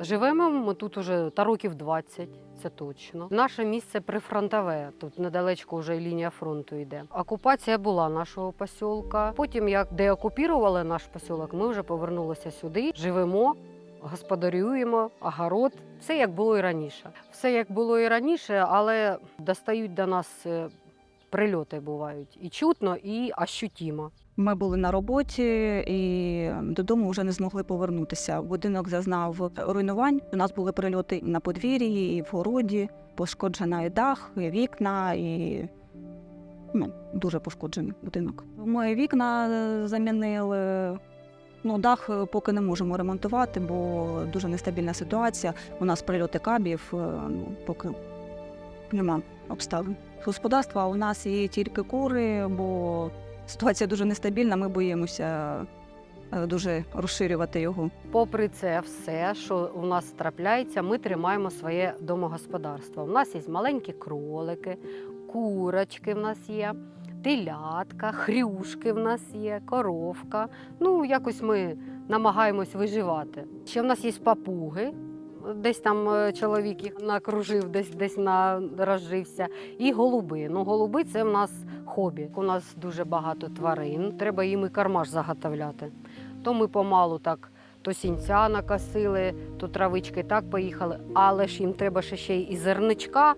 Живемо ми тут уже та років 20, це точно. Наше місце прифронтове, тут недалечко вже лінія фронту йде. Окупація була нашого посілка. Потім, як деокупірували наш посілок, ми вже повернулися сюди, живемо, господарюємо, огород. Все як було і раніше. Все як було і раніше, але достають до нас е, прильоти бувають. І чутно, і ощутимо. Ми були на роботі і додому вже не змогли повернутися. Будинок зазнав руйнувань. У нас були прильоти на подвір'ї, і в городі, пошкоджена і дах, і вікна, і ну, дуже пошкоджений будинок. Ми вікна замінили. Ну, дах поки не можемо ремонтувати, бо дуже нестабільна ситуація. У нас прильоти кабів, е, ну, поки нема обставин. Господарства у нас є тільки кури, бо ситуація дуже нестабільна, ми боїмося дуже розширювати його. Попри це все, що у нас трапляється, ми тримаємо своє домогосподарство. У нас є маленькі кролики, курочки в нас є, телятка, хрюшки в нас є, коровка. Ну, якось ми намагаємось виживати. Ще в нас є папуги. Десь там е, чоловік їх накружив, десь десь на розжився. І голуби. Ну, голуби це в нас хобі. У нас дуже багато тварин. Треба їм і кармаш заготовляти. То ми помалу так то сінця накосили, то травички так поїхали, але ж їм треба ще й зерничка.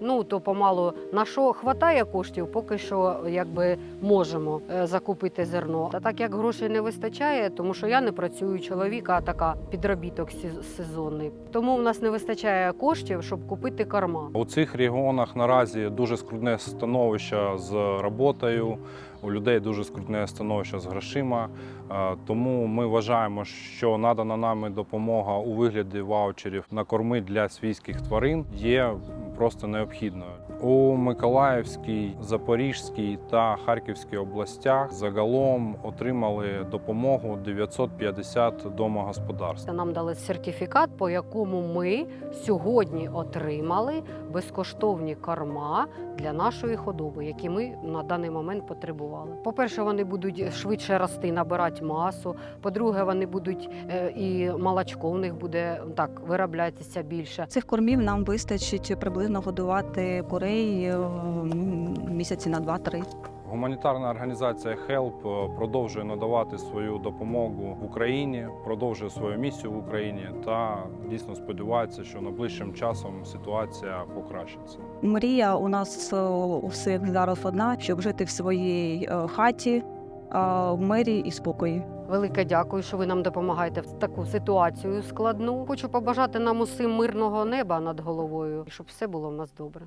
Ну то помалу на що хватає коштів, поки що якби можемо е, закупити зерно. Та так як грошей не вистачає, тому що я не працюю чоловіка, а така підробіток сезонний. Тому в нас не вистачає коштів, щоб купити корма. У цих регіонах наразі дуже скрутне становище з роботою. У людей дуже скрутне становище з грошима. Е, Тому ми вважаємо, що надана нами допомога у вигляді ваучерів на корми для свійських тварин є просто необхідною. У Миколаївській, Запорізькій та Харківській областях загалом отримали допомогу 950 домогосподарств. Нам дали сертифікат, по якому ми сьогодні отримали безкоштовні корма для нашої худоби, які ми на даний момент потребували. По-перше, вони будуть швидше рости, набирати масу. По-друге, вони будуть е, і молочко в них буде так вироблятися більше. Цих кормів нам вистачить приблизно годувати курей е, місяці на 2-3. Гуманітарна організація HELP е, продовжує надавати свою допомогу в Україні, продовжує свою місію в Україні та дійсно сподівається, що найближчим часом ситуація покращиться. Мрія у нас е, у всіх зараз одна, щоб жити в своїй хаті, в мирі і спокої. Велике дякую, що ви нам допомагаєте в таку ситуацію складну. Хочу побажати нам усім мирного неба над головою, і щоб все було в нас добре.